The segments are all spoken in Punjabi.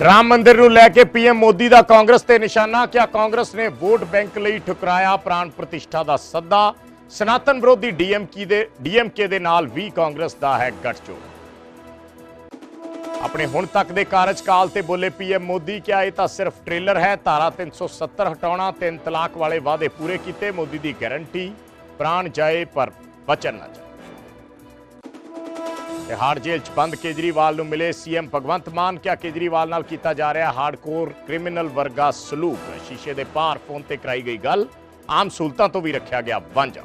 ਰਾਮ ਮੰਦਿਰ ਨੂੰ ਲੈ ਕੇ ਪੀਐਮ ਮੋਦੀ ਦਾ ਕਾਂਗਰਸ ਤੇ ਨਿਸ਼ਾਨਾ ਕਿਹਾ ਕਾਂਗਰਸ ਨੇ ਵੋਟ ਬੈਂਕ ਲਈ ਠੁਕਰਾਇਆ ਪ੍ਰਾਣ ਪ੍ਰਤਿਸ਼ਠਾ ਦਾ ਸੱਦਾ? ਸਨਾਤਨ ਵਿਰੋਧੀ ਡੀਐਮਕੇ ਦੇ ਡੀਐਮਕੇ ਦੇ ਨਾਲ ਵੀ ਕਾਂਗਰਸ ਦਾ ਹੈ ਗੱਠਜੋੜ। ਆਪਣੇ ਹੁਣ ਤੱਕ ਦੇ ਕਾਰਜਕਾਲ ਤੇ ਬੋਲੇ ਪੀਐਮ ਮੋਦੀ ਕਿਹਾ ਇਹ ਤਾਂ ਸਿਰਫ ਟ੍ਰੇਲਰ ਹੈ? ਧਾਰਾ 370 ਹਟਾਉਣਾ, ਤਿੰਨ ਤਲਾਕ ਵਾਲੇ ਵਾਅਦੇ ਪੂਰੇ ਕੀਤੇ, ਮੋਦੀ ਦੀ ਗਾਰੰਟੀ, ਪ੍ਰਾਣ ਜਾਏ ਪਰ ਬਚਨ ਨਾ ਜਾਏ। ਤਿਹਾੜ ਜੇਲ੍ਹ 'ਚ ਬੰਦ ਕੇਜਰੀਵਾਲ ਨੂੰ ਮਿਲੇ ਸੀਐਮ ਭਗਵੰਤ ਮਾਨ। ਕਿਹਾ ਕੇਜਰੀਵਾਲ ਨਾਲ ਕੀਤਾ ਜਾ ਰਿਹਾ ਹਾਰਡਕੋਰ ਕ੍ਰਿਮੀਨਲ ਵਰਗਾ ਸਲੂਕ? ਸ਼ੀਸ਼ੇ ਦੇ ਪਾਰ ਫੋਨ ਤੇ ਕਰਾਈ ਗਈ ਗੱਲ। ਆਮ ਸਹੂਲਤਾਂ ਤੋਂ ਵੀ ਰੱਖਿਆ ਗਿਆ ਵਾਂਝਾ।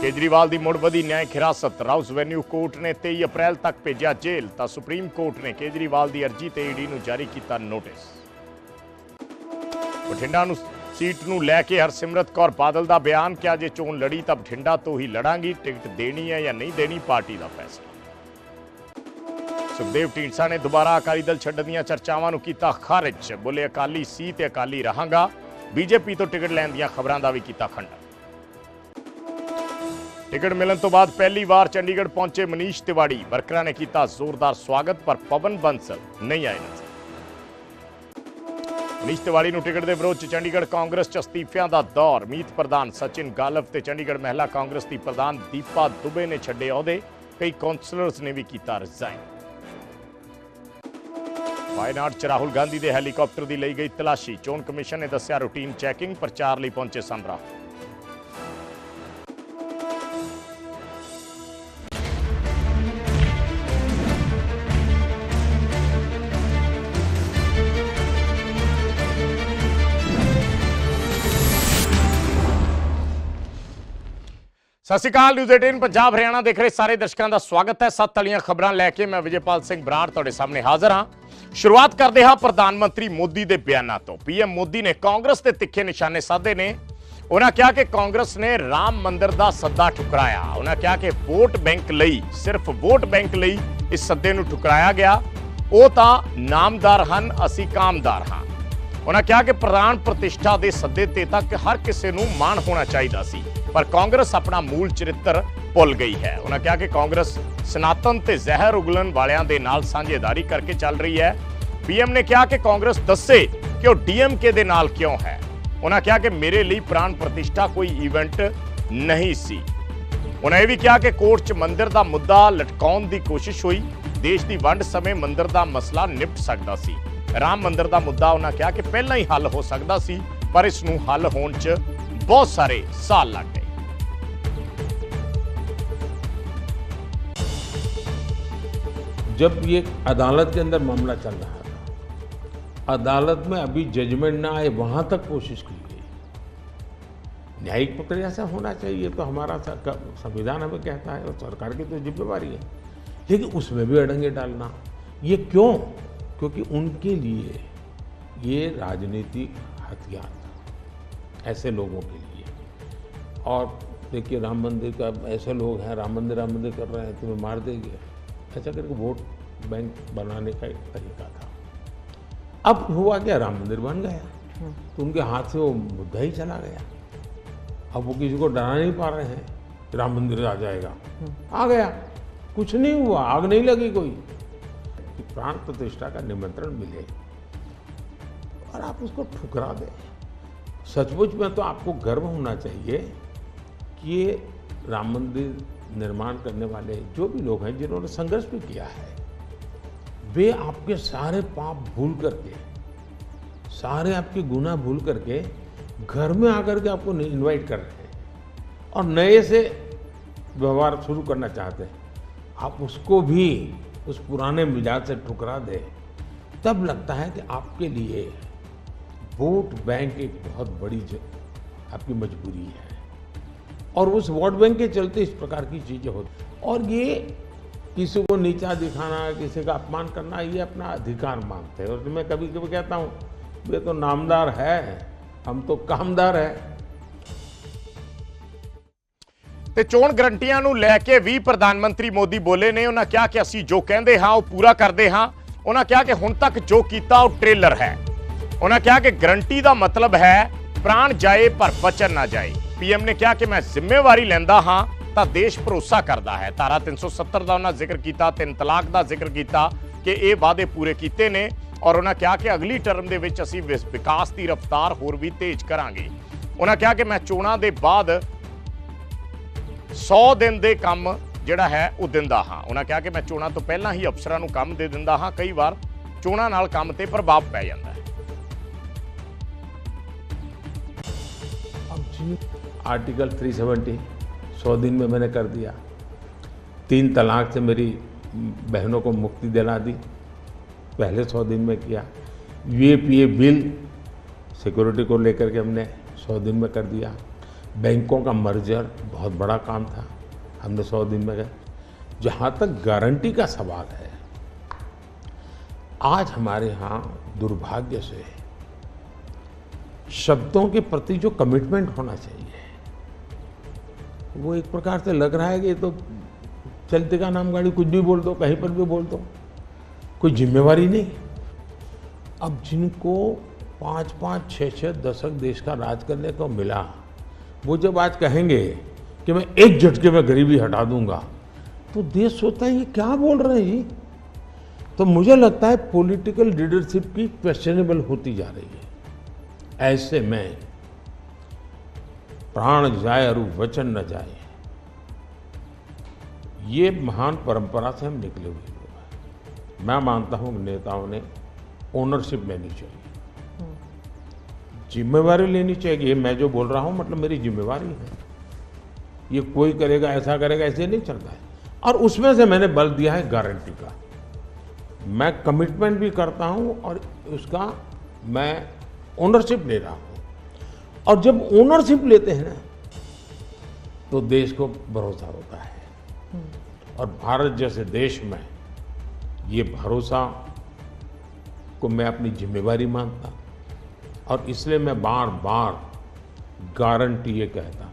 ਕੇਜਰੀਵਾਲ ਦੀ ਮੁੜ ਵਧੀ ਨਿਆਇਕ ਹਿਰਾਸਤ ਰਾਉਸ ਵੈਨਿਊ ਕੋਰਟ ਨੇ 23 ਅਪ੍ਰੈਲ ਤੱਕ ਭੇਜਿਆ ਜੇਲ੍ਹ। ਤਾਂ ਸੁਪਰੀਮ ਕੋਰਟ ਨੇ ਕੇਜਰੀਵਾਲ ਦੀ ਅਰਜੀ ਤੇ ਈਡੀ ਨੂੰ ਜਾਰੀ ਕੀਤਾ ਨੋਟਿਸ। ਬਠਿੰਡਾ ਨੂੰ ਸੀਟ ਨੂੰ ਲੈ ਕੇ ਹਰਸਿਮਰਤ ਕੌਰ ਬਾਦਲ ਦਾ ਬਿਆਨ, ਕਿ ਜੇ ਚੋਣ ਲੜੀ ਤਾਂ ਬਠਿੰਡਾ ਤੋਂ ਹੀ ਲੜਾਂਗੀ, ਟਿਕਟ ਦੇਣੀ ਹੈ ਜਾਂ ਨਹੀਂ ਦੇਣੀ ਪਾਰਟੀ ਦਾ ਫੈਸਲਾ। ਸੁਖਦੇਵ ਢੀਂਡਸਾ ਨੇ ਦੁਬਾਰਾ ਅਕਾਲੀ ਦਲ ਛੱਡਣ ਦੀਆਂ ਚਰਚਾਵਾਂ ਨੂੰ ਕੀਤਾ ਖਾਰਜ। ਬੋਲੇ, ਅਕਾਲੀ ਸੀ ਤੇ ਅਕਾਲੀ ਰਹਾਂਗਾ। ਬੀਜੇਪੀ ਤੋਂ ਟਿਕਟ ਲੈਣ ਦੀਆਂ ਖਬਰਾਂ ਦਾ ਵੀ ਕੀਤਾ ਖੰਡਨ। ਟਿਕਟ ਮਿਲਣ ਤੋਂ ਬਾਅਦ ਪਹਿਲੀ ਵਾਰ ਚੰਡੀਗੜ੍ਹ ਪਹੁੰਚੇ ਮਨੀਸ਼ ਤਿਵਾੜੀ। ਵਰਕਰਾਂ ਨੇ ਕੀਤਾ ਜ਼ੋਰਦਾਰ ਸਵਾਗਤ, ਪਰ ਪਵਨ ਬੰਸਲ ਨਹੀਂ ਆਏ ਨਜ਼ਰ। ਮਨੀਸ਼ ਤਿਵਾੜੀ ਨੂੰ ਟਿਕਟ ਦੇ ਵਿਰੋਧ ਚ ਚੰਡੀਗੜ੍ਹ ਕਾਂਗਰਸ ਚ ਅਸਤੀਫਿਆਂ ਦਾ ਦੌਰ। ਮੀਤ ਪ੍ਰਧਾਨ ਸਚਿਨ ਗਾਲਵ ਤੇ ਚੰਡੀਗੜ੍ਹ ਮਹਿਲਾ ਕਾਂਗਰਸ ਦੀ ਪ੍ਰਧਾਨ ਦੀਪਾ ਦੁਬੇ ਨੇ ਛੱਡੇ ਅਹੁਦੇ। ਕਈ ਕਾਉਂਸਲਰਸ ਨੇ ਵੀ ਕੀਤਾ ਰਿਜ਼ਾਈਨ। ਵਾਇਨਾਡ ਚ ਰਾਹੁਲ ਗਾਂਧੀ ਦੇ ਹੈਲੀਕਾਪਟਰ ਦੀ ਲਈ ਗਈ ਤਲਾਸ਼ੀ। ਚੋਣ ਕਮਿਸ਼ਨ ਨੇ ਦੱਸਿਆ ਰੂਟੀਨ ਚੈਕਿੰਗ, ਪ੍ਰਚਾਰ ਲਈ ਪਹੁੰਚੇ ਸਨ ਸਤਿ ਸ਼੍ਰੀ ਅਕਾਲ ਨਿਊਜ਼ 18 ਪੰਜਾਬ, ਹਰਿਆਣਾ ਦੇਖ ਰਹੇ ਸਾਰੇ ਦਰਸ਼ਕਾਂ ਦਾ ਸਵਾਗਤ ਹੈ। ਸੱਤ ਤਲੀਆਂ ਖਬਰਾਂ ਲੈ ਕੇ ਮੈਂ ਵਿਜੇਪਾਲ ਸਿੰਘ ਬਰਾੜ ਤੁਹਾਡੇ ਸਾਹਮਣੇ ਹਾਜ਼ਰ ਹਾਂ। ਸ਼ੁਰੂਆਤ ਕਰਦੇ ਹਾਂ ਪ੍ਰਧਾਨ ਮੰਤਰੀ ਮੋਦੀ ਦੇ ਬਿਆਨਾਂ ਤੋਂ। ਪੀਐਮ ਮੋਦੀ ਨੇ ਕਾਂਗਰਸ ਤੇ ਤਿੱਖੇ ਨਿਸ਼ਾਨੇ ਸਾਧੇ ਨੇ। ਉਹਨਾਂ ਕਿਹਾ ਕਿ ਕਾਂਗਰਸ ਨੇ ਰਾਮ ਮੰਦਿਰ ਦਾ ਸੱਦਾ ਠੁਕਰਾਇਆ। ਉਹਨਾਂ ਕਿਹਾ ਕਿ ਵੋਟ ਬੈਂਕ ਲਈ, ਸਿਰਫ ਵੋਟ ਬੈਂਕ ਲਈ ਇਸ ਸੱਦੇ ਨੂੰ ਠੁਕਰਾਇਆ ਗਿਆ। ਉਹ ਤਾਂ ਨਾਮਦਾਰ ਹਨ, ਅਸੀਂ ਕਾਮਦਾਰ ਹਾਂ। ਉਹਨਾਂ ਕਿਹਾ ਕਿ ਪ੍ਰਧਾਨ ਪ੍ਰਤਿਸ਼ਠਾ ਦੇ ਸੱਦੇ ਤੇ ਤੱਕ ਹਰ ਕਿਸੇ ਨੂੰ ਮਾਣ ਹੋਣਾ ਚਾਹੀਦਾ ਸੀ, ਪਰ ਕਾਂਗਰਸ ਆਪਣਾ ਮੂਲ ਚਰਿੱਤਰ ਭੁੱਲ ਗਈ ਹੈ। ਉਹਨਾਂ ਕਿਹਾ ਕਿ ਕਾਂਗਰਸ ਸਨਾਤਨ ਤੇ ਜ਼ਹਿਰ ਉਗਲਣ ਵਾਲਿਆਂ ਦੇ ਨਾਲ ਸਾਂਝੇਦਾਰੀ ਕਰਕੇ ਚੱਲ ਰਹੀ ਹੈ। ਪੀਐਮ ਨੇ ਕਿਹਾ ਕਿ ਕਾਂਗਰਸ ਦੱਸੇ ਕਿ ਉਹ ਡੀਐਮਕੇ ਦੇ ਨਾਲ ਕਿਉਂ ਹੈ। ਉਹਨਾਂ ਕਿਹਾ ਕਿ ਮੇਰੇ ਲਈ ਪ੍ਰਾਣ ਪ੍ਰਤਿਸ਼ਠਾ ਕੋਈ ਇਵੈਂਟ ਨਹੀਂ ਸੀ। ਉਹਨਾਂ ਇਹ ਵੀ ਕਿਹਾ ਕਿ ਕੋਰਟ 'ਚ ਮੰਦਿਰ ਦਾ ਮੁੱਦਾ ਲਟਕਾਉਣ ਦੀ ਕੋਸ਼ਿਸ਼ ਹੋਈ। ਦੇਸ਼ ਦੀ ਵੰਡ ਸਮੇਂ ਮੰਦਿਰ ਦਾ ਮਸਲਾ ਨਿਪਟ ਸਕਦਾ ਸੀ। ਰਾਮ ਮੰਦਿਰ ਦਾ ਮੁੱਦਾ ਉਹਨਾਂ ਕਿਹਾ ਕਿ ਪਹਿਲਾਂ ਹੀ ਹੱਲ ਹੋ ਸਕਦਾ ਸੀ ਪਰ ਇਸ ਨੂੰ ਹੱਲ ਹੋਣ 'ਚ ਬਹੁਤ ਸਾਰੇ ਸਾਲ ਲੱਗ ਗਏ जब ये अदालत के अंदर मामला चल रहा था अदालत में अभी जजमेंट ना आए वहां तक कोशिश की गई न्यायिक प्रक्रिया से होना चाहिए तो हमारा स- संविधान हमें कहता है और सरकार की तो जिम्मेवारी है लेकिन उसमें भी अड़ंगे डालना ये क्यों क्योंकि उनके लिए ये राजनीतिक हथियार था ऐसे लोगों के लिए। और देखिए राम मंदिर का ऐसे लोग हैं राम मंदिर राम मंदिर कर रहे हैं तुम्हें मार देंगे। ऐसा करके वोट बैंक बनाने का एक तरीका था। अब हुआ क्या राम मंदिर बन गया। तो उनके हाथ से वो मुद्दा ही चला गया। अब वो किसी को डरा नहीं पा रहे हैं कि राम मंदिर आ जाएगा। आ गया। कुछ नहीं हुआ आग नहीं लगी कोई। प्राण प्रतिष्ठा का निमंत्रण मिले और आप उसको ठुकरा दें। सचमुच में तो आपको गर्व होना चाहिए कि ये राम मंदिर निर्माण करने वाले जो भी लोग हैं जिन्होंने संघर्ष भी किया है, वे आपके सारे पाप भूल करके, सारे आपके गुनाह भूल करके घर में आकर के आपको इनवाइट कर रहे हैं। और नए से व्यवहार शुरू करना चाहते हैं। आप उसको भी उस पुराने मिजाज से ठुकरा दे, तब लगता है कि आपके लिए वोट बैंक एक बहुत बड़ी आपकी मजबूरी है। और उस वोट बैंक के चलते इस प्रकार की चीज़ें होती और ये किसी को नीचा दिखाना, किसी का अपमान करना, ये अपना अधिकार मानते हैं। और मैं कभी कभी कहता हूँ वे तो नामदार है, हम तो कामदार है। ਤੇ ਚੋਣ ਗਰੰਟੀਆਂ ਨੂੰ ਲੈ ਕੇ ਵੀ ਪ੍ਰਧਾਨ ਮੰਤਰੀ ਮੋਦੀ ਬੋਲੇ ਨੇ, ਉਹਨਾਂ ਕਿਹਾ ਕਿ ਅਸੀਂ ਜੋ ਕਹਿੰਦੇ ਹਾਂ, ਉਹ ਪੂਰਾ ਕਰਦੇ ਹਾਂ। ਉਹਨਾਂ ਕਿਹਾ ਕਿ ਹੁਣ ਤੱਕ ਜੋ ਕੀਤਾ, ਉਹ ਟ੍ਰੇਲਰ ਹੈ। ਉਹਨਾਂ ਕਿਹਾ ਕਿ ਗਰੰਟੀ ਦਾ ਮਤਲਬ ਹੈ, ਪ੍ਰਾਣ ਜਾਏ ਪਰ ਬਚਨ ਨਾ ਜਾਏ। ਪੀਐਮ ਨੇ ਕਿਹਾ ਕਿ ਮੈਂ ਜ਼ਿੰਮੇਵਾਰੀ ਲੈਂਦਾ ਹਾਂ, ਤਾਂ ਦੇਸ਼ ਭਰੋਸਾ ਕਰਦਾ ਹੈ। ਧਾਰਾ 370 ਦਾ ਉਹਨਾਂ ਜ਼ਿਕਰ ਕੀਤਾ, ਤਿੰਨ ਤਲਾਕ ਦਾ ਜ਼ਿਕਰ ਕੀਤਾ ਕਿ ਇਹ ਵਾਅਦੇ ਪੂਰੇ ਕੀਤੇ ਨੇ ਔਰ ਉਹਨਾਂ ਕਿਹਾ ਕਿ ਅਗਲੀ ਟਰਮ ਦੇ ਵਿੱਚ ਅਸੀਂ ਵਿਸ- ਵਿਕਾਸ ਦੀ ਰਫ਼ਤਾਰ ਹੋਰ ਵੀ ਤੇਜ਼ ਕਰਾਂਗੇ। ਉਹਨਾਂ ਕਿਹਾ ਕਿ ਮੈਂ ਚੋਣਾਂ ਦੇ ਬਾਅਦ 100 ਦਿਨ ਦੇ ਕੰਮ ਜਿਹੜਾ ਹੈ ਉਹ ਦਿੰਦਾ ਹਾਂ ਉਹਨਾਂ ਕਿਹਾ ਕਿ ਮੈਂ ਚੋਣਾਂ ਤੋਂ ਪਹਿਲਾਂ ਹੀ ਅਫਸਰਾਂ ਨੂੰ ਕੰਮ ਦੇ ਦਿੰਦਾ ਹਾਂ ਕਈ ਵਾਰ ਚੋਣਾਂ ਨਾਲ ਕੰਮ ਤੇ ਪ੍ਰਭਾਵ ਪੈ ਜਾਂਦਾ ਹੈ अब जी आर्टिकल 370 सौ दिन में मैंने कर दिया तीन तलाक से मेरी बहनों को मुक्ति दिला दी पहले सौ दिन में किया यूएपीए बिल सिक्योरिटी को लेकर के हमने सौ दिन में कर दिया बैंकों का मर्जर बहुत बड़ा काम था। हमने सौ दिन में गए। जहाँ तक गारंटी का सवाल है, आज हमारे यहाँ दुर्भाग्य से शब्दों के प्रति जो कमिटमेंट होना चाहिए, वो एक प्रकार से लग रहा है कि तो चलते का नाम गाड़ी कुछ भी बोल दो, कहीं पर भी बोल दो, कोई जिम्मेवारी नहीं। अब जिनको पाँच पाँच छः छः दशक देश का राज करने को मिला वो जब आज कहेंगे कि मैं एक झटके में गरीबी हटा दूँगा तो देश सोचता है, ये क्या बोल रहे हैं तो मुझे लगता है पॉलिटिकल लीडरशिप की क्वेश्चनेबल होती जा रही है। ऐसे में प्राण जाए और वचन न जाए, ये महान परंपरा से हम निकले हुए लोग हैं। मैं मानता हूँ नेताओं ने ओनरशिप लेनी चाहिए जिम्मेवारी लेनी चाहिए। मैं जो बोल रहा हूँ मतलब मेरी जिम्मेवारी है। ये कोई करेगा, ऐसा करेगा, ऐसे नहीं चलता है। और उसमें से मैंने बल दिया है गारंटी का। मैं कमिटमेंट भी करता हूँ और उसका मैं ओनरशिप ले रहा हूँ। और जब ओनरशिप लेते हैं ना तो देश को भरोसा होता है। और भारत जैसे देश में ये भरोसा को मैं अपनी जिम्मेवारी मानता हूँ। और इसलिए मैं बार बार गारंटी ये कहता हूं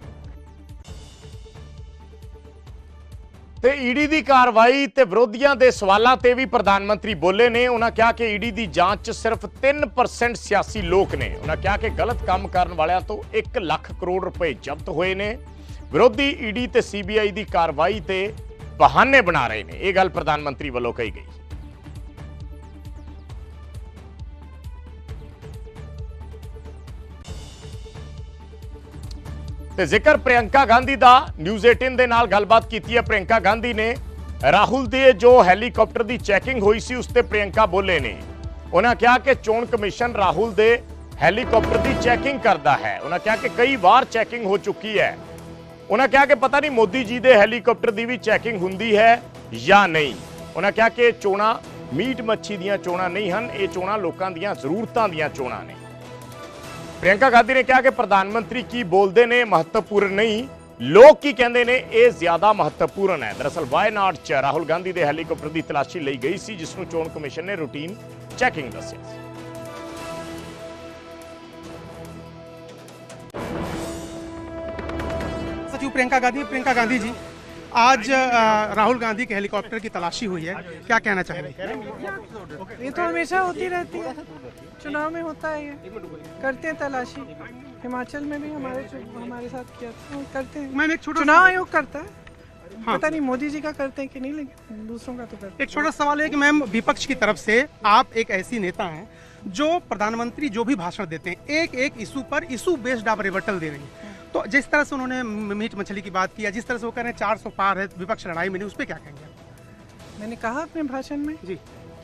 ਤੇ ਈਡੀ ਦੀ ਕਾਰਵਾਈ ਤੇ ਵਿਰੋਧੀਆਂ ਦੇ ਸਵਾਲਾਂ ਤੇ ਵੀ ਪ੍ਰਧਾਨ ਮੰਤਰੀ ਬੋਲੇ ਨੇ ਉਹਨਾਂ ਕਿਹਾ ਕਿ ਈਡੀ ਦੀ ਜਾਂਚ 'ਚ ਸਿਰਫ 3% ਸਿਆਸੀ ਲੋਕ ਨੇ ਉਹਨਾਂ ਕਿਹਾ ਕਿ ਗਲਤ ਕੰਮ ਕਰਨ ਵਾਲਿਆਂ ਤੋਂ 1 ਲੱਖ ਕਰੋੜ ਰੁਪਏ ਜ਼ਬਤ ਹੋਏ ਨੇ ਵਿਰੋਧੀ ਈਡੀ ਤੇ ਸੀਬੀਆਈ ਦੀ ਕਾਰਵਾਈ ਤੇ ਬਹਾਨੇ ਬਣਾ ਰਹੇ ਨੇ ਇਹ ਗੱਲ ਪ੍ਰਧਾਨ ਮੰਤਰੀ ਵੱਲੋਂ ਕਹੀ ਗਈ ਤੇ ਜ਼ਿਕਰ ਪ੍ਰਿਯੰਕਾ ਗਾਂਧੀ ਦਾ ਨਿਊਜ਼ 18 ਦੇ ਨਾਲ ਗੱਲਬਾਤ ਕੀਤੀ ਹੈ। ਪ੍ਰਿਯੰਕਾ ਗਾਂਧੀ ਨੇ ਰਾਹੁਲ ਦੇ ਜੋ ਹੈਲੀਕਾਪਟਰ ਦੀ ਚੈਕਿੰਗ ਹੋਈ ਸੀ, ਉਸ ਤੇ ਪ੍ਰਿਯੰਕਾ ਬੋਲੇ ਨੇ। ਉਹਨਾਂ ਕਿਹਾ ਕਿ ਚੋਣ ਕਮਿਸ਼ਨ ਰਾਹੁਲ ਦੇ ਹੈਲੀਕਾਪਟਰ ਦੀ ਚੈਕਿੰਗ ਕਰਦਾ ਹੈ। ਉਹਨਾਂ ਕਿਹਾ ਕਿ ਕਈ ਵਾਰ ਚੈਕਿੰਗ ਹੋ ਚੁੱਕੀ ਹੈ। ਉਹਨਾਂ ਕਿਹਾ ਕਿ ਪਤਾ ਨਹੀਂ ਮੋਦੀ ਜੀ ਦੇ ਹੈਲੀਕਾਪਟਰ ਦੀ ਵੀ ਚੈਕਿੰਗ ਹੁੰਦੀ ਹੈ ਜਾਂ ਨਹੀਂ। ਉਹਨਾਂ ਕਿਹਾ ਕਿ ਇਹ ਚੋਣਾਂ ਮੀਟ ਮੱਛੀ ਦੀਆਂ ਚੋਣਾਂ ਨਹੀਂ ਹਨ, ਇਹ ਚੋਣਾਂ ਲੋਕਾਂ ਦੀਆਂ ਜ਼ਰੂਰਤਾਂ ਦੀਆਂ ਚੋਣਾਂ ਨੇ। प्रियंका गांधी ने कहा कि प्रधानमंत्री की बोलते ने महत्वपूर्ण नहीं, लोग की कहें ने यह ज़्यादा महत्वपूर्ण है। दरअसल वायनाड च राहुल गांधी के हैलीकॉप्टर की तलाशी ली गई थी जिसनों चोन कमिशन ने रूटीन चैकिंग दसिया प्रियंका गांधी प्रियंका गांधी जी। आज राहुल गांधी के हेलीकॉप्टर की तलाशी हुई है। क्या कहना चाहेंगे? ये तो हमेशा होती रहती है। चुनाव में होता है ये। करते हैं तलाशी। हिमाचल में भी हमारे हमारे साथ किया था। करते हैं। मैम एक छोटा चुनाव आयोग करता है। हाँ। पता नहीं मोदी जी का करते हैं कि नहीं लेकिन दूसरों का तो करते एक छोटा सवाल है कि मैम विपक्ष की तरफ़ से आप एक ऐसी नेता हैं जो प्रधानमंत्री जो भी भाषण देते हैं एक एक इशू पर इशू बेस्ड आप रिवर्टल दे रही हैं। तो जिस तरह से उन्होंने मीट मछली की बात की या जिस तरह से वो कह रहे हैं चार सौ पार है विपक्ष लड़ाई में नहीं उस पर क्या कहेंगे मैंने कहा अपने भाषण में जी।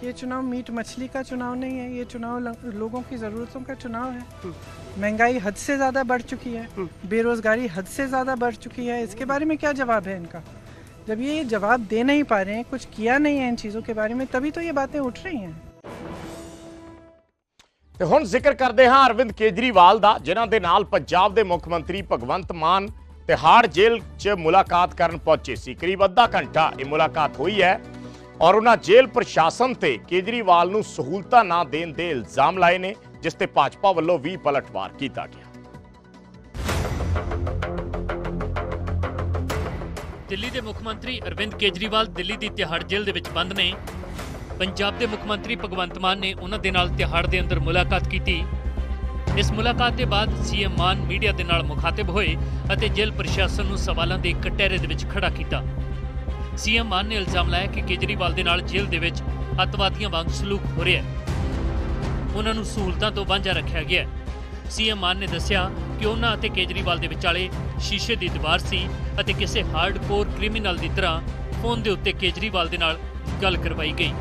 ये चुनाव मीट मछली का चुनाव नहीं है ये चुनाव लोगों की ज़रूरतों का चुनाव है। महँगाई हद से ज़्यादा बढ़ चुकी है बेरोजगारी हद से ज़्यादा बढ़ चुकी है इसके बारे में क्या जवाब है इनका? जब ये जवाब दे नहीं पा रहे हैं कुछ किया नहीं है इन चीज़ों के बारे में तभी तो ये बातें उठ रही हैं। ਤੇ ਹੁਣ ਜ਼ਿਕਰ ਕਰਦੇ ਹਾਂ ਅਰਵਿੰਦ ਕੇਜਰੀਵਾਲ ਦਾ, ਜਿਨ੍ਹਾਂ ਦੇ ਨਾਲ ਪੰਜਾਬ ਦੇ ਮੁੱਖ ਮੰਤਰੀ ਭਗਵੰਤ ਮਾਨ ਤਿਹਾੜ ਜੇਲ੍ਹ 'ਚ ਮੁਲਾਕਾਤ ਕਰਨ ਪਹੁੰਚੇ ਸੀ। ਕਰੀਬ ਅੱਧਾ ਘੰਟਾ ਇਹ ਮੁਲਾਕਾਤ ਹੋਈ ਹੈ ਔਰ ਉਹਨਾਂ ਜੇਲ੍ਹ ਪ੍ਰਸ਼ਾਸਨ ਤੇ ਕੇਜਰੀਵਾਲ ਨੂੰ ਸਹੂਲਤਾਂ ਨਾ ਦੇਣ ਦੇ ਇਲਜ਼ਾਮ ਲਾਏ ਨੇ, ਜਿਸ ਤੇ ਭਾਜਪਾ ਵੱਲੋਂ ਵੀ ਪਲਟਵਾਰ ਕੀਤਾ ਗਿਆ। ਦਿੱਲੀ ਦੇ ਮੁੱਖ ਮੰਤਰੀ ਅਰਵਿੰਦ ਕੇਜਰੀਵਾਲ ਦਿੱਲੀ ਦੀ ਤਿਹਾੜ ਜੇਲ੍ਹ ਦੇ ਵਿੱਚ ਬੰਦ ਨੇ। ਪੰਜਾਬ ਦੇ ਮੁੱਖ ਮੰਤਰੀ ਭਗਵੰਤ ਮਾਨ ਨੇ ਉਹਨਾਂ ਦੇ ਨਾਲ ਤਿਹਾੜ ਦੇ ਅੰਦਰ ਮੁਲਾਕਾਤ ਕੀਤੀ। ਇਸ ਮੁਲਾਕਾਤ ਦੇ ਬਾਅਦ ਸੀਐਮ ਮਾਨ ਮੀਡੀਆ ਦੇ ਨਾਲ ਮੁਖਾਤਿਬ ਹੋਏ ਅਤੇ ਜੇਲ੍ਹ ਪ੍ਰਸ਼ਾਸਨ ਨੂੰ ਸਵਾਲਾਂ ਦੇ ਕਟਹਿਰੇ ਦੇ ਵਿੱਚ ਖੜਾ ਕੀਤਾ। ਸੀਐਮ ਮਾਨ ਨੇ ਇਲਜ਼ਾਮ ਲਾਇਆ ਕਿ ਕੇਜਰੀਵਾਲ ਦੇ ਨਾਲ ਜੇਲ੍ਹ ਦੇ ਵਿੱਚ ਅੱਤਵਾਦੀਆਂ ਵਾਂਗ ਸਲੂਕ ਹੋ ਰਿਹਾ ਹੈ। ਉਹਨਾਂ ਨੂੰ ਸਹੂਲਤਾਂ ਤੋਂ ਵਾਂਝਾ ਰੱਖਿਆ ਗਿਆ ਹੈ। ਸੀਐਮ ਮਾਨ ਨੇ ਦੱਸਿਆ ਕਿ ਉਹਨਾਂ ਅਤੇ ਕੇਜਰੀਵਾਲ ਦੇ ਵਿਚਾਲੇ ਸ਼ੀਸ਼ੇ ਦੀ ਦੀਵਾਰ ਸੀ ਅਤੇ ਕਿਸੇ ਹਾਰਡਕੋਰ ਕ੍ਰਿਮੀਨਲ ਦੀ ਤਰ੍ਹਾਂ ਫੋਨ ਦੇ ਉੱਤੇ ਕੇਜਰੀਵਾਲ ਦੇ ਨਾਲ ਗੱਲ ਕਰਵਾਈ ਗਈ।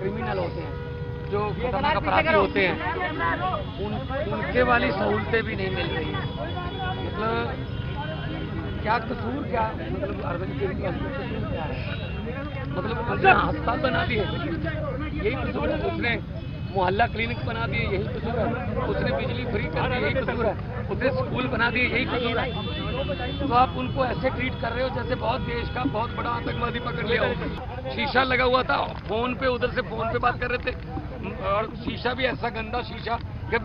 क्रिमिनल होते हैं जो खतरनाक अपराधी होते हैं उन उनके वाली सहूलतें भी नहीं मिल रही। हैं मतलब क्या कसूर क्या मतलब अरविंद केजरीवाल का कसूर क्या है? मतलब उसने अस्पताल बना दिए यही कसूर है उसने मोहल्ला क्लिनिक बना दिए, यही कसूर है। उसने बिजली फ्री कर दी, यही कसूर है। उसने स्कूल बना दिए, यही कसूर है। तो आप उनको ऐसे ट्रीट कर रहे हो जैसे बहुत देश का बहुत बड़ा आतंकवादी पकड़ लिया हो। शीशा लगा हुआ था, फ़ोन पे, उधर से फ़ोन पे बात कर रहे थे। और शीशा भी ऐसा गंदा शीशा कि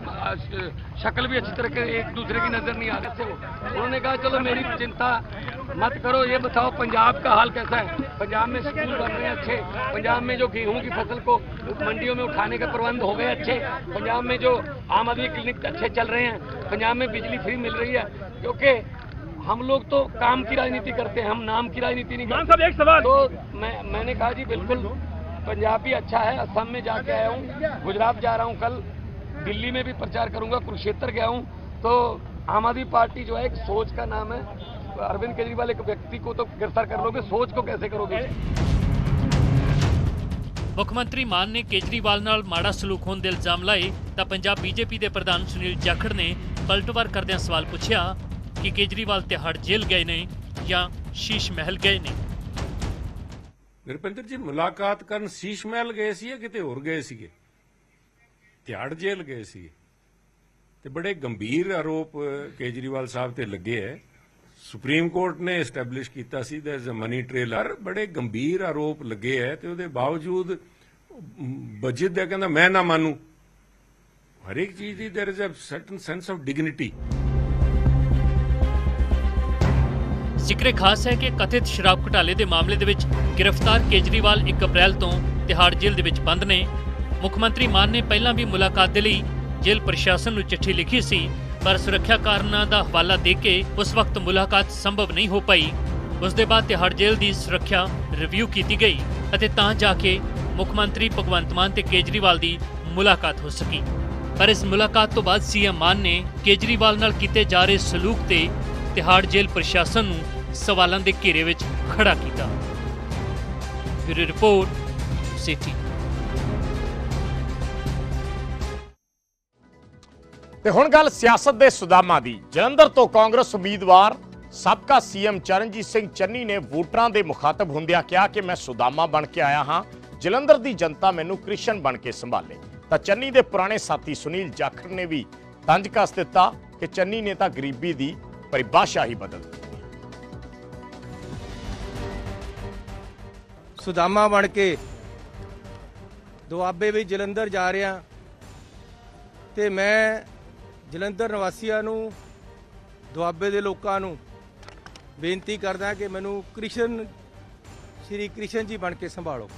शक्ल भी अच्छी तरह के एक दूसरे की नज़र नहीं आ रहे थे वो उन्होंने कहा चलो मेरी चिंता मत करो ये बताओ पंजाब का हाल कैसा है? पंजाब में स्कूल बन रहे हैं अच्छे पंजाब में जो गेहूँ की फ़सल को मंडियों में उठाने का प्रबंध हो गए अच्छे पंजाब में जो आम आदमी क्लिनिक अच्छे चल रहे हैं पंजाब में बिजली फ्री मिल रही है क्योंकि हम लोग तो काम की राजनीति करते हैं हम नाम की राजनीति नहीं करते एक सवाल। तो मैं मैंने कहा जी बिल्कुल पंजाब अच्छा है असम में जाके आया हूँ गुजरात जा रहा हूँ कल दिल्ली में भी प्रचार करूंगा कुरुक्षेत्र गया हूँ तो आम आदमी पार्टी जो है एक सोच का नाम है अरविंद केजरीवाल एक व्यक्ति को तो गिरफ्तार कर लोगे सोच को कैसे करोगे ਮੁੱਖ ਮੰਤਰੀ ਮਾਨ ਨੇ ਕੇਜਰੀਵਾਲ ਨਾਲ ਮਾੜਾ ਸਲੂਕ ਹੋਣ ਦੇ ਇਲਜ਼ਾਮ ਲਾਏ ਤਾਂ ਪੰਜਾਬ ਬੀਜੇਪੀ ਦੇ ਪ੍ਰਧਾਨ ਸੁਨੀਲ ਜਾਖੜ ਨੇ ਪਲਟਵਾਰ ਕਰਦਿਆਂ ਸਵਾਲ ਪੁੱਛਿਆ ਕਿ ਕੇਜਰੀਵਾਲ ਤਿਹਾੜ ਜੇਲ੍ਹ ਗਏ ਨੇ ਜਾਂ ਸ਼ੀਸ਼ ਮਹਿਲ ਗਏ ਨੇ ਨਿਰਪਿੰਦਰ ਜੀ ਮੁਲਾਕਾਤ ਕਰਨ ਸ਼ੀਸ਼ ਮਹਿਲ ਗਏ ਸੀ ਜਾਂ ਕਿਤੇ ਹੋਰ ਗਏ ਸੀਗੇ ਤਿਹਾੜ ਜੇਲ੍ਹ ਗਏ ਸੀ ਤੇ ਬੜੇ ਗੰਭੀਰ ਆਰੋਪ ਕੇਜਰੀਵਾਲ ਸਾਹਿਬ ਤੇ ਲੱਗੇ ਹੈ ਸੁਪਰੀਮ ਕੋਰਟ ਨੇ ਐਸਟੈਬਲਿਸ਼ ਕੀਤਾ ਸੀ ਦੇਰ ਇਜ਼ ਅ ਮਨੀ ਟ੍ਰੇਲਰ ਬੜੇ ਗੰਭੀਰ ਆਰੋਪ ਲੱਗੇ ਹੈ ਤੇ ਉਹਦੇ ਬਾਵਜੂਦ ਬਜਟ ਦਾ ਕਹਿੰਦਾ, ਮੈਂ ਨਾ ਮੰਨੂ। ਹਰ ਇੱਕ ਚੀਜ਼ ਦੀ there is a certain sense of dignity ਜ਼ਿਕਰੇ ਖਾਸ ਹੈ ਕਿ ਕਥਿਤ ਸ਼ਰਾਬ ਘੁਟਾਲੇ ਦੇ ਮਾਮਲੇ ਦੇ ਵਿੱਚ ਗ੍ਰਿਫਤਾਰ ਕੇਜਰੀਵਾਲ 1 ਅਪ੍ਰੈਲ ਤੋਂ ਤਿਹਾੜ ਜੇਲ੍ਹ ਦੇ ਵਿੱਚ ਬੰਦ ਨੇ। ਮੁੱਖ ਮੰਤਰੀ ਮਾਨ ਨੇ ਪਹਿਲਾਂ ਵੀ ਮੁਲਾਕਾਤ ਦੇ ਲਈ ਜੇਲ੍ਹ ਪ੍ਰਸ਼ਾਸਨ ਨੂੰ ਚਿੱਠੀ ਲਿਖੀ ਸੀ, ਪਰ ਸੁਰੱਖਿਆ ਕਾਰਨਾਂ ਦਾ ਹਵਾਲਾ ਦੇ ਕੇ ਉਸ ਵਕਤ ਮੁਲਾਕਾਤ ਸੰਭਵ ਨਹੀਂ ਹੋ ਪਾਈ। ਉਸ ਦੇ ਬਾਅਦ ਤਿਹਾੜ ਜੇਲ੍ਹ ਦੀ ਸੁਰੱਖਿਆ ਰਿਵਿਊ ਕੀਤੀ ਗਈ ਅਤੇ ਤਾਂ ਜਾ ਕੇ ਮੁੱਖ ਮੰਤਰੀ ਭਗਵੰਤ ਮਾਨ ਤੇ ਕੇਜਰੀਵਾਲ ਦੀ ਮੁਲਾਕਾਤ ਹੋ ਸਕੀ। ਪਰ ਇਸ ਮੁਲਾਕਾਤ ਤੋਂ ਬਾਅਦ ਸੀਐਮ ਮਾਨ ਨੇ ਕੇਜਰੀਵਾਲ ਨਾਲ ਕੀਤੇ ਜਾ ਰਹੇ ਸਲੂਕ ਤੇ ਤਿਹਾੜ ਜੇਲ੍ਹ ਪ੍ਰਸ਼ਾਸਨ ਨੂੰ ਸਵਾਲਾਂ ਦੇ ਘੇਰੇ ਵਿੱਚ ਖੜਾ ਕੀਤਾ। Bureau report, city. ਤੇ ਹੁਣ ਗੱਲ ਸਿਆਸਤ ਦੇ ਸੁਦਾਮਾਂ ਦੀ। ਜਲੰਧਰ ਤੋਂ ਕਾਂਗਰਸ ਉਮੀਦਵਾਰ ਸਾਬਕਾ ਸੀਐਮ ਚਰਨਜੀਤ ਸਿੰਘ ਚੰਨੀ ਨੇ ਵੋਟਰਾਂ ਦੇ ਮੁਖਾਤਬ ਹੁੰਦਿਆਂ ਕਿਹਾ ਕਿ ਮੈਂ ਸੁਦਾਮਾ ਬਣ ਕੇ ਆਇਆ ਹਾਂ। ਜਲੰਧਰ ਦੀ ਜਨਤਾ ਮੈਨੂੰ ਕ੍ਰਿਸ਼ਨ ਬਣ ਕੇ ਸੰਭਾਲੇ। ਤਾਂ ਚੰਨੀ ਦੇ ਪੁਰਾਣੇ ਸਾਥੀ ਸੁਨੀਲ ਜਾਖੜ ਨੇ ਵੀ ਤੰਜ ਕੱਸ ਦਿੱਤਾ ਕਿ ਚੰਨੀ ਨੇ ਤਾਂ ਗਰੀਬੀ ਦੀ ਪਰਿਭਾਸ਼ਾ ਹੀ ਬਦਲ ਦਿੱਤੀ। ਸੁਦਾਮਾ ਬਣ ਕੇ ਦੁਆਬੇ ਵਿੱਚ ਜਲੰਧਰ ਜਾ ਰਿਹਾ ਤੇ ਮੈਂ ਜਲੰਧਰ ਨਿਵਾਸੀਆਂ ਨੂੰ, ਦੁਆਬੇ ਦੇ ਲੋਕਾਂ ਨੂੰ ਬੇਨਤੀ ਕਰਦਾ ਕਿ ਮੈਨੂੰ ਕ੍ਰਿਸ਼ਨ, ਸ਼੍ਰੀ ਕ੍ਰਿਸ਼ਨ ਜੀ ਬਣ ਕੇ ਸੰਭਾਲੋ।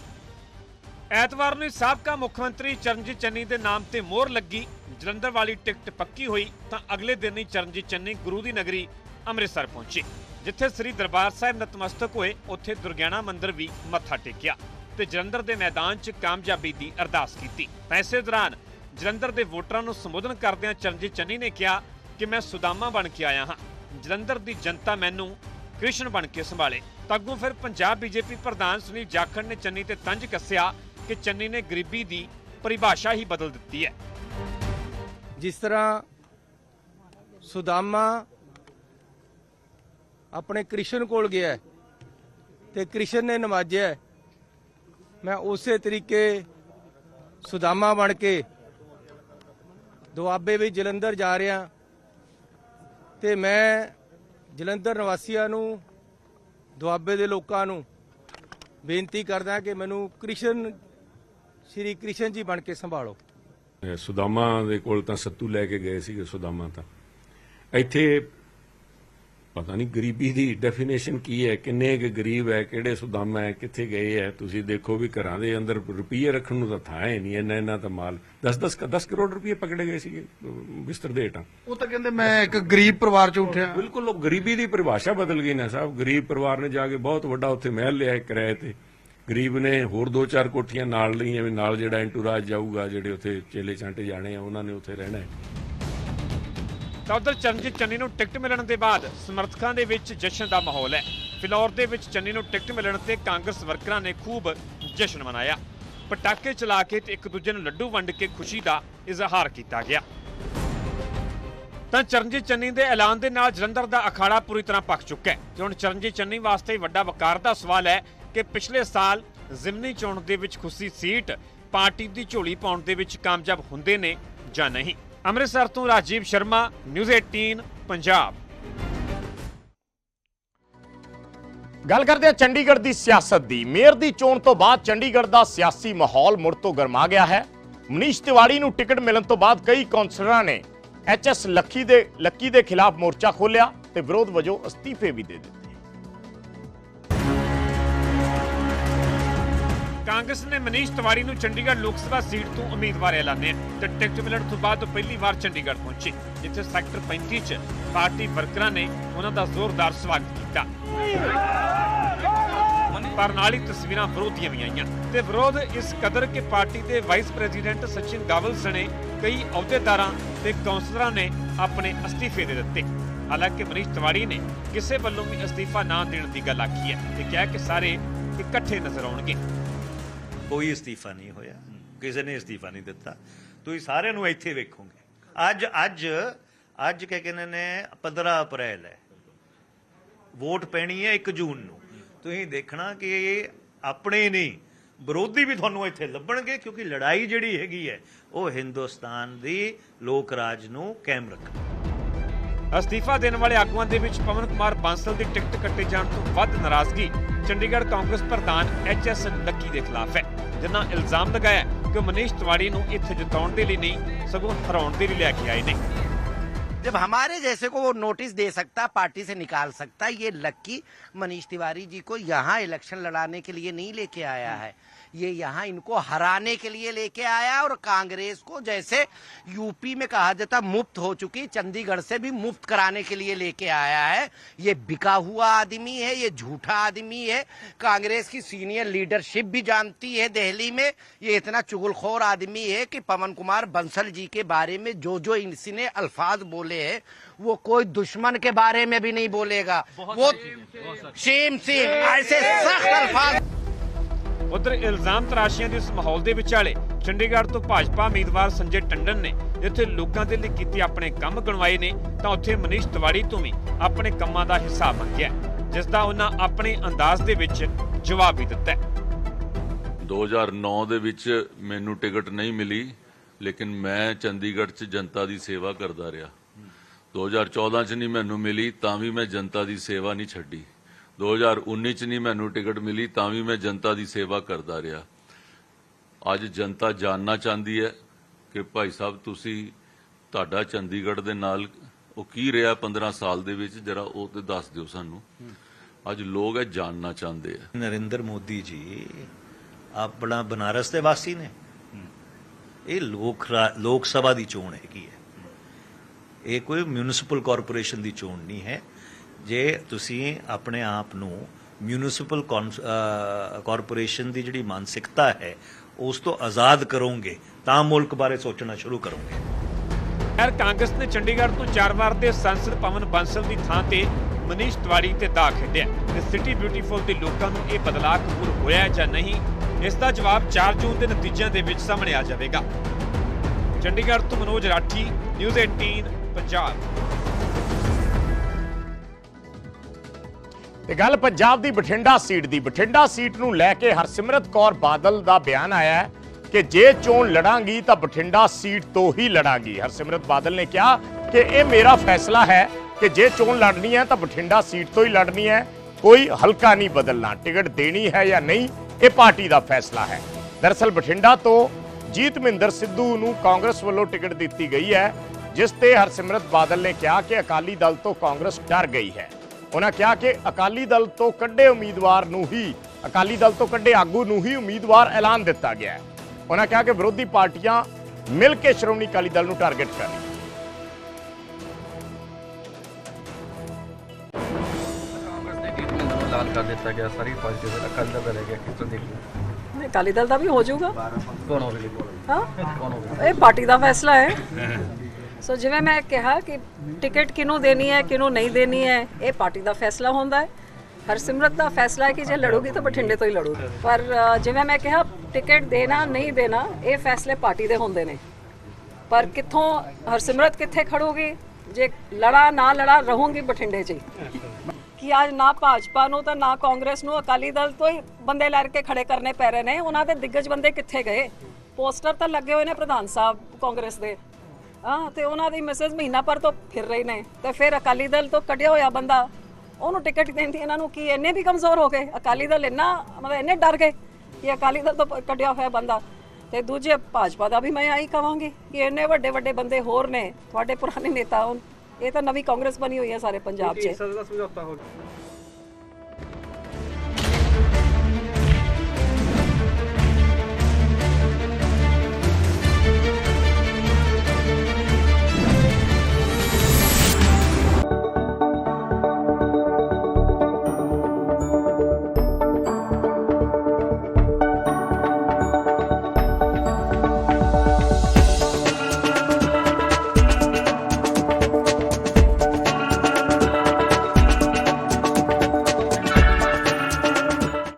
ਐਤਵਾਰ ਨੂੰ ਸਾਬਕਾ ਮੁੱਖ ਮੰਤਰੀ ਚਰਨਜੀਤ ਚੰਨੀ ਦੇ ਨਾਮ ਤੇ ਮੋਹਰ ਲੱਗੀ, ਜਲੰਧਰ ਵਾਲੀ ਟਿਕਟ ਪੱਕੀ ਹੋਈ ਤਾਂ ਅਗਲੇ ਦਿਨ ਹੀ ਚਰਨਜੀਤ ਚੰਨੀ ਗੁਰੂ ਦੀ ਨਗਰੀ ਅੰਮ੍ਰਿਤਸਰ ਪਹੁੰਚੇ, ਜਿੱਥੇ ਸ੍ਰੀ ਦਰਬਾਰ ਸਾਹਿਬ ਨਤਮਸਤਕ ਹੋਏ, ਉੱਥੇ ਦੁਰਗਿਆਣਾ ਮੰਦਿਰ ਵੀ ਮੱਥਾ ਟੇਕਿਆ ਤੇ ਜਲੰਧਰ ਦੇ ਮੈਦਾਨ 'ਚ ਕਾਮਯਾਬੀ ਦੀ ਅਰਦਾਸ ਕੀਤੀ। ਪੈਸੇ ਦੌਰਾਨ ਜਲੰਧਰ ਦੇ ਵੋਟਰਾਂ ਨੂੰ ਸੰਬੋਧਨ ਕਰਦਿਆਂ ਚਰਨਜੀਤ ਚੰਨੀ ਨੇ ਕਿਹਾ ਕਿ ਮੈਂ ਸੁਦਾਮਾ ਬਣ ਕੇ ਆਇਆ ਹਾਂ। ਜਲੰਧਰ ਦੀ ਜਨਤਾ ਮੈਨੂੰ ਕ੍ਰਿਸ਼ਨ ਬਣ ਕੇ ਸੰਭਾਲੇ। ਤਾਂ ਅੱਗੋਂ ਫਿਰ ਪੰਜਾਬ ਬੀਜੇਪੀ ਪ੍ਰਧਾਨ ਸੁਨੀਲ ਜਾਖੜ ਨੇ ਚੰਨੀ ਤੇ ਤੰਜ ਕੱਸਿਆ ਕਿ ਚੰਨੀ ਨੇ ਗਰੀਬੀ ਦੀ ਪਰਿਭਾਸ਼ਾ ਹੀ ਬਦਲ ਦਿੱਤੀ ਹੈ। ਜਿਸ ਤਰ੍ਹਾਂ ਸੁਦਾਮਾ ਆਪਣੇ ਕ੍ਰਿਸ਼ਨ ਕੋਲ ਗਿਆ ਹੈ ਤੇ ਕ੍ਰਿਸ਼ਨ ਨੇ ਨਵਾਜਿਆ ਮੈਂ ਉਸੇ ਤਰੀਕੇ ਸੁਦਾਮਾ ਬਣ ਕੇ ਦੁਆਬੇ ਵੀ ਜਲੰਧਰ ਜਾ ਰਿਹਾ ਤੇ ਮੈਂ ਜਲੰਧਰ ਨਿਵਾਸੀਆਂ ਨੂੰ ਦੁਆਬੇ ਦੇ ਲੋਕਾਂ ਨੂੰ ਬੇਨਤੀ ਕਰਦਾ ਕਿ ਮੈਨੂੰ ਕ੍ਰਿਸ਼ਨ, ਸ਼੍ਰੀ ਕ੍ਰਿਸ਼ਨ ਜੀ ਬਣ ਕੇ ਸੰਭਾਲੋ। ਸੁਦਾਮਾ ਦੇ ਕੋਲ ਤਾਂ ਸੱਤੂ ਲੈ ਕੇ ਗਏ ਸੀਗੇ, ਸੁਦਾਮਾ ਤਾਂ। ਇੱਥੇ ਪਤਾ ਨਹੀਂ ਗਰੀਬੀ ਦੀ ਡੈਫੀਨੇਸ਼ਨ ਕੀ ਹੈ ਕਿੰਨੇ ਕੁ ਗਰੀਬ ਹੈ ਕਿਹੜੇ ਸੁਦਾਮਾ ਹੈ ਕਿੱਥੇ ਗਏ ਹੈ ਤੁਸੀਂ ਦੇਖੋ ਵੀ ਘਰਾਂ ਦੇ ਅੰਦਰ ਰੁਪਈਏ ਰੱਖਣ ਨੂੰ ਤਾਂ ਥਾਂ ਹੀ ਨਹੀਂ ਇੰਨਾ ਇੰਨਾ ਤਾਂ ਮਾਲ। 10 10 10 ਕਰੋੜ ਰੁਪਏ ਪਕੜੇ ਗਏ ਸੀਗੇ ਬਿਸਤਰ ਦੇ ਹੇਠਾਂ। ਉਹ ਤਾਂ ਕਹਿੰਦੇ ਮੈਂ ਇੱਕ ਗਰੀਬ ਪਰਿਵਾਰ ਚ ਉੱਠਿਆ। ਬਿਲਕੁਲ ਉਹ ਗਰੀਬੀ ਦੀ ਪਰਿਭਾਸ਼ਾ ਬਦਲ ਗਈ ਨਾ ਸਾਹਿਬ। ਗਰੀਬ ਪਰਿਵਾਰ ਨੇ ਜਾ ਕੇ ਬਹੁਤ ਵੱਡਾ ਉੱਥੇ ਮਹਿਲ ਲਿਆ ਕਿਰਾਏ ਤੇ। ਗਰੀਬ ਨੇ ਹੋਰ ਦੋ ਚਾਰ ਕੋਠੀਆਂ ਨਾਲ ਲਈਆਂ ਵੀ ਨਾਲ ਜਿਹੜਾ ਐਂਟੂਰਾਜ ਜਾਊਗਾ ਜਿਹੜੇ ਉੱਥੇ ਚੇਲੇ ਚਾਂਟੇ ਜਾਣੇ ਆ ਉਹਨਾਂ ਨੇ ਉੱਥੇ ਰਹਿਣਾ ਹੈ। ਤਾਂ ਉਧਰ ਚਰਨਜੀਤ ਚੰਨੀ ਨੂੰ ਟਿਕਟ ਮਿਲਣ ਦੇ ਬਾਅਦ ਸਮਰਥਕਾਂ ਦੇ ਵਿੱਚ ਜਸ਼ਨ ਦਾ ਮਾਹੌਲ ਹੈ। ਫਿਲੌਰ ਦੇ ਵਿੱਚ ਚੰਨੀ ਨੂੰ ਟਿਕਟ ਮਿਲਣ ਤੇ ਕਾਂਗਰਸ ਵਰਕਰਾਂ ਨੇ ਖੂਬ ਜਸ਼ਨ ਮਨਾਇਆ। ਪਟਾਕੇ ਚਲਾ ਕੇ ਤੇ ਇੱਕ ਦੂਜੇ ਨੂੰ ਲੱਡੂ ਵੰਡ ਕੇ ਖੁਸ਼ੀ ਦਾ ਇਜ਼ਹਾਰ ਕੀਤਾ ਗਿਆ। ਤਾਂ ਚਰਨਜੀਤ ਚੰਨੀ ਦੇ ਐਲਾਨ ਦੇ ਨਾਲ ਜਲੰਧਰ ਦਾ ਅਖਾੜਾ ਪੂਰੀ ਤਰ੍ਹਾਂ ਪੱਕ ਚੁੱਕਾ ਹੈ ਤੇ ਹੁਣ ਚਰਨਜੀਤ ਚੰਨੀ ਵਾਸਤੇ ਵੱਡਾ ਵਕਾਰ ਦਾ ਸਵਾਲ ਹੈ ਕਿ ਪਿਛਲੇ ਸਾਲ ਜ਼ਿਮਨੀ ਚੋਣ ਦੇ ਵਿੱਚ ਖੁਸ਼ੀ ਸੀਟ ਪਾਰਟੀ ਦੀ ਝੋਲੀ ਪਾਉਣ ਦੇ ਵਿੱਚ ਕਾਮਯਾਬ ਹੁੰਦੇ ਨੇ ਜਾਂ ਨਹੀਂ। ਅੰਮ੍ਰਿਤਸਰ ਤੋਂ ਰਾਜੀਵ ਸ਼ਰਮਾ, ਨਿਊਜ਼ 18 ਪੰਜਾਬ। ਗੱਲ ਕਰਦੇ ਹਾਂ ਚੰਡੀਗੜ੍ਹ ਦੀ ਸਿਆਸਤ ਦੀ। ਮੇਅਰ ਦੀ ਚੋਣ ਤੋਂ ਬਾਅਦ ਚੰਡੀਗੜ੍ਹ ਦਾ ਸਿਆਸੀ ਮਾਹੌਲ ਮੁੜ ਤੋਂ ਗਰਮਾ ਗਿਆ ਹੈ। ਮਨੀਸ਼ ਤਿਵਾੜੀ ਨੂੰ ਟਿਕਟ ਮਿਲਣ ਤੋਂ ਬਾਅਦ ਕਈ ਕੌਂਸਲਰਾਂ ਨੇ ਐਚਐਸ ਲੱਖੀ ਦੇ, ਲੱਕੀ ਦੇ ਖਿਲਾਫ ਮੋਰਚਾ ਖੋਲ੍ਹਿਆ ਤੇ ਵਿਰੋਧ ਵਜੋਂ ਅਸਤੀਫੇ ਵੀ ਦੇ ਦਿੱਤੇ। ਕਾਂਗਰਸ ਨੇ ਮਨੀਸ਼ ਤਿਵਾੜੀ ਨੂੰ ਚੰਡੀਗੜ੍ਹ ਲੋਕ ਸਭਾ ਸੀਟ ਤੋਂ ਉਮੀਦਵਾਰ ਐਲਾਨਿਆ ਤੇ ਟਿਕਟ ਮਿਲਣ ਤੋਂ ਬਾਅਦ ਪਹਿਲੀ ਵਾਰ ਚੰਡੀਗੜ੍ਹ ਪਹੁੰਚੇ, ਜਿੱਥੇ ਸੈਕਟਰ 35 'ਚ ਪਾਰਟੀ ਵਰਕਰਾਂ ਨੇ ਉਹਨਾਂ ਦਾ ਜ਼ੋਰਦਾਰ ਸਵਾਗਤ ਕੀਤਾ। ਪਰ ਨਾਲ ਹੀ ਤਸਵੀਰਾਂ ਵਿਰੋਧੀਆਂ ਵੀ ਆਈਆਂ। ਤੇ ਵਿਰੋਧ ਇਸ ਕਦਰ ਕਿ ਪਾਰਟੀ ਦੇ ਵਾਈਸ ਪ੍ਰੈਜ਼ੀਡੈਂਟ ਸਚਿਨ ਗਾਵਲ ਸਣੇ ਕਈ ਅਹੁਦੇਦਾਰਾਂ ਤੇ ਕੌਂਸਲਰਾਂ ਨੇ ਆਪਣੇ ਅਸਤੀਫੇ ਦੇ ਦਿੱਤੇ। ਹਾਲਾਂਕਿ ਮਨੀਸ਼ ਤਿਵਾੜੀ ਨੇ ਕਿਸੇ ਵੱਲੋਂ ਵੀ ਅਸਤੀਫਾ ਨਾ ਦੇਣ ਦੀ ਗੱਲ ਆਖੀ ਹੈ ਤੇ ਕਿਹਾ ਕਿ ਸਾਰੇ ਇਕੱਠੇ ਨਜ਼ਰ ਆਉਣਗੇ। ਕੋਈ ਅਸਤੀਫਾ ਨਹੀਂ ਹੋਇਆ। ਕਿਸੇ ਨੇ ਅਸਤੀਫਾ ਨਹੀਂ ਦਿੱਤਾ। ਤੁਸੀਂ ਸਾਰਿਆਂ ਨੂੰ ਇੱਥੇ ਵੇਖੋਗੇ। ਅੱਜ ਅੱਜ ਅੱਜ ਕਹਿ ਕਹਿੰਦੇ ਨੇ 15 ਅਪ੍ਰੈਲ ਹੈ। ਵੋਟ ਪੈਣੀ ਹੈ 1 ਜੂਨ ਨੂੰ। ਤੁਸੀਂ ਦੇਖਣਾ ਕਿ ਆਪਣੇ ਨਹੀਂ, ਵਿਰੋਧੀ ਵੀ ਤੁਹਾਨੂੰ ਇੱਥੇ ਲੱਭਣਗੇ ਕਿਉਂਕਿ ਲੜਾਈ ਜਿਹੜੀ ਹੈਗੀ ਹੈ, ਉਹ ਹਿੰਦੁਸਤਾਨ ਦੀ ਲੋਕ ਰਾਜ ਨੂੰ ਕਾਇਮ ਰੱਖਣ। ਅਸਤੀਫਾ ਦੇਣ ਵਾਲੇ ਆਗੂਆਂ ਦੇ ਵਿੱਚ ਪਵਨ ਕੁਮਾਰ ਬਾਂਸਲ ਦੀ ਟਿਕਟ ਕੱਟੇ ਜਾਣ ਤੋਂ ਵੱਧ ਨਾਰਾਜ਼ਗੀ। ਚੰਡੀਗੜ੍ਹ ਕਾਂਗਰਸ ਪ੍ਰਧਾਨ ਐਚ ਐਸ ਲੱਕੀ ਦੇ ਖਿਲਾਫ ਹੈ ਜਿਨ੍ਹਾਂ ਇਲਜ਼ਾਮ ਲਗਾਇਆ ਕਿ ਉਹ ਮਨੀਸ਼ ਤਿਵਾੜੀ ਨੂੰ ਇੱਥੇ ਜਿਤਾਉਣ ਦੇ ਲਈ ਨਹੀਂ ਸਗੋਂ ਹਰਾਉਣ ਦੇ ਲਈ ਲੈ ਕੇ ਆਏ ਨੇ जब हमारे जैसे को वो नोटिस दे सकता पार्टी से निकाल सकता ये लक्की मनीष तिवारी जी को यहाँ इलेक्शन लड़ाने के लिए नहीं लेके आया है ये यहाँ इनको हराने के लिए लेके आया और कांग्रेस को जैसे यूपी में कहा जाता मुफ़्त हो चुकी चंडीगढ़ से भी मुफ़्त कराने के लिए लेके आया है। ये बिका हुआ आदमी है ये झूठा आदमी है। कांग्रेस की सीनियर लीडरशिप भी जानती है दिल्ली में। ये इतना चुगलखोर आदमी है कि पवन कुमार बंसल जी के बारे में जो जो इसने अल्फाज बोले हैं वो कोई दुश्मन के बारे में भी नहीं बोलेगा। वो सेम सेम ऐसे सख्त अल्फाज। ਉਧਰ ਇਲਜ਼ਾਮ ਤਰਾਸ਼ੀਆਂ ਦੇ ਇਸ ਮਾਹੌਲ ਦੇ ਵਿਚਾਲੇ ਚੰਡੀਗੜ੍ਹ ਤੋਂ ਭਾਜਪਾ ਉਮੀਦਵਾਰ ਸੰਜੇ ਟੰਡਨ ਨੇ ਜਿੱਥੇ ਲੋਕਾਂ ਦੇ ਲਈ ਕੀਤੇ ਆਪਣੇ ਕੰਮ ਗਣਵਾਏ ਨੇ, ਤਾਂ ਉੱਥੇ ਮਨੀਸ਼ ਤਿਵਾੜੀ ਤੋਂ ਵੀ ਆਪਣੇ ਕੰਮਾਂ ਦਾ ਹਿਸਾਬ ਮੰਗਿਆ, ਜਿਸ ਦਾ ਉਹਨਾਂ ਆਪਣੇ ਅੰਦਾਜ਼ ਦੇ ਵਿੱਚ ਜਵਾਬ ਵੀ ਦਿੱਤਾ ਹੈ। 2009 ਦੇ ਵਿੱਚ ਮੈਨੂੰ ਟਿਕਟ ਨਹੀਂ ਮਿਲੀ, ਲੇਕਿਨ ਮੈਂ ਚੰਡੀਗੜ੍ਹ 'ਚ ਜਨਤਾ ਦੀ ਸੇਵਾ ਕਰਦਾ ਰਿਹਾ। 2014 'ਚ ਨਹੀਂ ਮੈਨੂੰ ਮਿਲੀ, ਤਾਂ ਵੀ ਮੈਂ ਜਨਤਾ ਦੀ ਸੇਵਾ ਨਹੀਂ ਛੱਡੀ। 2019 'ਚ ਨਹੀਂ ਮੈਨੂੰ ਟਿਕਟ ਮਿਲੀ, ਤਾਂ ਵੀ ਮੈਂ ਜਨਤਾ ਦੀ ਸੇਵਾ ਕਰਦਾ ਰਿਹਾ। ਅੱਜ ਜਨਤਾ ਜਾਨਣਾ ਚਾਹੁੰਦੀ ਹੈ ਕਿ ਭਾਈ ਸਾਹਿਬ, ਤੁਸੀਂ ਤੁਹਾਡਾ ਚੰਡੀਗੜ੍ਹ ਦੇ ਨਾਲ ਉਹ ਕੀ ਰਿਹਾ 15 ਸਾਲ ਦੇ ਵਿੱਚ? ਜਰਾ ਉਹ ਤੇ ਦੱਸ ਦਿਓ ਸਾਨੂੰ। ਅੱਜ ਲੋਕ ਇਹ ਜਾਨਣਾ ਚਾਹੁੰਦੇ ਆ। ਨਰਿੰਦਰ ਮੋਦੀ ਜੀ, ਆਪਣਾ ਬਨਾਰਸ ਦੇ ਵਾਸੀ ਨੇ। ਇਹ ਲੋਕ ਰਾ- ਲੋਕ ਸਭਾ ਦੀ ਚੋਣ ਹੈਗੀ ਹੈ। ਇਹ ਕੋਈ ਮਿਊਨਿਸਪਲ ਕਾਰਪੋਰੇਸ਼ਨ ਦੀ ਚੋਣ ਨਹੀਂ ਹੈ। ਜੇ ਤੁਸੀਂ ਆਪਣੇ ਆਪ ਨੂੰ ਮਿਊਨਿਸਪਲ ਕਾਰਪੋਰੇਸ਼ਨ ਦੀ ਜਿਹੜੀ ਮਾਨਸਿਕਤਾ ਹੈ, ਉਸ ਤੋਂ ਆਜ਼ਾਦ ਕਰੋਗੇ, ਤਾਂ ਮੁਲਕ ਬਾਰੇ ਸੋਚਣਾ ਸ਼ੁਰੂ ਕਰੋਗੇ। ਖੈਰ, ਕਾਂਗਰਸ ਨੇ ਚੰਡੀਗੜ੍ਹ ਤੋਂ ਚਾਰ ਵਾਰ ਦੇ ਸੰਸਦ ਪਵਨ ਬਾਂਸਲ ਦੀ ਥਾਂ ਤੇ ਮਨੀਸ਼ ਤਿਵਾੜੀ ਤੇ ਦਾ ਖੇਡਿਆ ਤੇ ਸਿਟੀ ਬਿਊਟੀਫੁਲ ਦੇ ਲੋਕਾਂ ਨੂੰ ਇਹ ਬਦਲਾਅ ਕਬੂਲ ਹੋਇਆ ਜਾਂ ਨਹੀਂ, ਇਸ ਦਾ ਜਵਾਬ 4 ਜੂਨ ਦੇ ਨਤੀਜਿਆਂ ਦੇ ਵਿੱਚ ਸਾਹਮਣੇ ਆ ਜਾਵੇਗਾ। ਚੰਡੀਗੜ੍ਹ ਤੋਂ ਮਨੋਜ ਰਾਠੀ ਨਿਊਜ਼ 18 ਪੰਜਾਬ। ਤੇ ਗੱਲ ਪੰਜਾਬ ਦੀ ਬਠਿੰਡਾ ਸੀਟ ਦੀ। ਬਠਿੰਡਾ ਸੀਟ ਨੂੰ ਲੈ ਕੇ ਹਰਸਿਮਰਤ ਕੌਰ ਬਾਦਲ ਦਾ ਬਿਆਨ ਆਇਆ ਹੈ ਕਿ ਜੇ ਚੋਣ ਲੜਾਂਗੀ ਤਾਂ ਬਠਿੰਡਾ ਸੀਟ ਤੋਂ ਹੀ ਲੜਾਂਗੀ। ਹਰਸਿਮਰਤ ਬਾਦਲ ਨੇ ਕਿਹਾ ਕਿ ਇਹ ਮੇਰਾ ਫੈਸਲਾ ਹੈ ਕਿ ਜੇ ਚੋਣ ਲੜਨੀ ਹੈ ਤਾਂ ਬਠਿੰਡਾ ਸੀਟ ਤੋਂ ਹੀ ਲੜਨੀ ਹੈ। ਕੋਈ ਹਲਕਾ ਨਹੀਂ ਬਦਲਣਾ। ਟਿਕਟ ਦੇਣੀ ਹੈ ਜਾਂ ਨਹੀਂ, ਇਹ ਪਾਰਟੀ ਦਾ ਫੈਸਲਾ ਹੈ। ਦਰਅਸਲ ਬਠਿੰਡਾ ਤੋਂ ਜੀਤ ਮਹਿੰਦਰ ਸਿੱਧੂ ਨੂੰ ਕਾਂਗਰਸ ਵੱਲੋਂ ਟਿਕਟ ਦਿੱਤੀ ਗਈ ਹੈ, ਜਿਸ ਤੇ ਹਰਸਿਮਰਤ ਬਾਦਲ ਨੇ ਕਿਹਾ ਕਿ ਅਕਾਲੀ ਦਲ ਤੋਂ ਕਾਂਗਰਸ ਡਰ ਗਈ ਹੈ। ਉਹਨਾਂ ਕਿਹਾ ਕਿ ਅਕਾਲੀ ਦਲ ਤੋਂ ਕੱਢੇ ਉਮੀਦਵਾਰ ਨੂੰ ਹੀ ਅਕਾਲੀ ਦਲ ਤੋਂ ਕੱਢੇ ਆਗੂ ਨੂੰ ਹੀ ਉਮੀਦਵਾਰ ਐਲਾਨ ਦਿੱਤਾ ਗਿਆ ਹੈ। ਉਹਨਾਂ ਕਿਹਾ ਕਿ ਵਿਰੋਧੀ ਪਾਰਟੀਆਂ ਮਿਲ ਕੇ ਸ਼੍ਰੋਮਣੀ ਅਕਾਲੀ ਦਲ ਨੂੰ ਟਾਰਗੇਟ ਕਰ ਰਹੀਆਂ ਐਲਾਨ ਕਰ ਦਿੱਤਾ ਗਿਆ ਸਾਰੀ ਪਾਰਟੀ ਦਾ ਅਕਾਲੀ ਦਲ ਦਾ ਰਹਿ ਗਿਆ ਕਿਸ ਤਰ੍ਹਾਂ ਦੇਖਦੇ ਨਹੀਂ ਅਕਾਲੀ ਦਲ ਦਾ ਵੀ ਹੋ ਜਾਊਗਾ। ਕੌਣ ਹੋਵੇਗੀ ਹਾਂ? ਕੌਣ ਹੋਵੇਗਾ? ਇਹ ਪਾਰਟੀ ਦਾ ਫੈਸਲਾ ਹੈ। ਸੋ ਜਿਵੇਂ ਮੈਂ ਕਿਹਾ ਕਿ ਟਿਕਟ ਕਿਹਨੂੰ ਦੇਣੀ ਹੈ, ਕਿਹਨੂੰ ਨਹੀਂ ਦੇਣੀ ਹੈ, ਇਹ ਪਾਰਟੀ ਦਾ ਫੈਸਲਾ ਹੁੰਦਾ ਹੈ। ਹਰਸਿਮਰਤ ਦਾ ਫੈਸਲਾ ਹੈ ਕਿ ਜੇ ਲੜੂਗੀ ਤਾਂ ਬਠਿੰਡੇ ਤੋਂ ਹੀ ਲੜੂਗੀ। ਪਰ ਜਿਵੇਂ ਮੈਂ ਕਿਹਾ, ਟਿਕਟ ਦੇਣਾ, ਨਹੀਂ ਦੇਣਾ, ਇਹ ਫੈਸਲੇ ਪਾਰਟੀ ਦੇ ਹੁੰਦੇ ਨੇ। ਪਰ ਕਿੱਥੋਂ ਹਰਸਿਮਰਤ ਕਿੱਥੇ ਖੜੂਗੀ? ਜੇ ਲੜਾ, ਨਾ ਲੜਾ, ਰਹੂੰਗੀ ਬਠਿੰਡੇ 'ਚ ਹੀ। ਕਿ ਅੱਜ ਨਾ ਭਾਜਪਾ ਨੂੰ ਤਾਂ ਨਾ ਕਾਂਗਰਸ ਨੂੰ ਅਕਾਲੀ ਦਲ ਤੋਂ ਹੀ ਬੰਦੇ ਲੜ ਕੇ ਖੜੇ ਕਰਨੇ ਪੈ ਰਹੇ ਨੇ। ਉਹਨਾਂ ਦੇ ਦਿੱਗਜ ਬੰਦੇ ਕਿੱਥੇ ਗਏ? ਪੋਸਟਰ ਤਾਂ ਲੱਗੇ ਹੋਏ ਨੇ ਪ੍ਰਧਾਨ ਸਾਹਿਬ ਕਾਂਗਰਸ ਦੇ। ਹਾਂ, ਤੇ ਉਹਨਾਂ ਦੀ ਮੈਸੇਜ ਮਹੀਨਾ ਪਰ ਤੋਂ ਫਿਰ ਰਹੇ ਨੇ। ਤੇ ਫਿਰ ਅਕਾਲੀ ਦਲ ਤੋਂ ਕੱਢਿਆ ਹੋਇਆ ਬੰਦਾ, ਉਹਨੂੰ ਟਿਕਟ ਦੇਣ ਦੀ ਇਹਨਾਂ ਨੂੰ ਕੀ, ਇੰਨੇ ਵੀ ਕਮਜ਼ੋਰ ਹੋ ਗਏ? ਅਕਾਲੀ ਦਲ ਇੰਨਾ, ਮਤਲਬ ਇੰਨੇ ਡਰ ਗਏ ਕਿ ਅਕਾਲੀ ਦਲ ਤੋਂ ਕੱਢਿਆ ਹੋਇਆ ਬੰਦਾ। ਤੇ ਦੂਜੇ ਭਾਜਪਾ ਦਾ ਵੀ ਮੈਂ ਆਹੀ ਕਵਾਂਗੀ ਕਿ ਇੰਨੇ ਵੱਡੇ ਵੱਡੇ ਬੰਦੇ ਹੋਰ ਨੇ, ਤੁਹਾਡੇ ਪੁਰਾਣੇ ਨੇਤਾ ਹੁਣ। ਇਹ ਤਾਂ ਨਵੀਂ ਕਾਂਗਰਸ ਬਣੀ ਹੋਈ ਹੈ ਸਾਰੇ ਪੰਜਾਬ 'ਚ।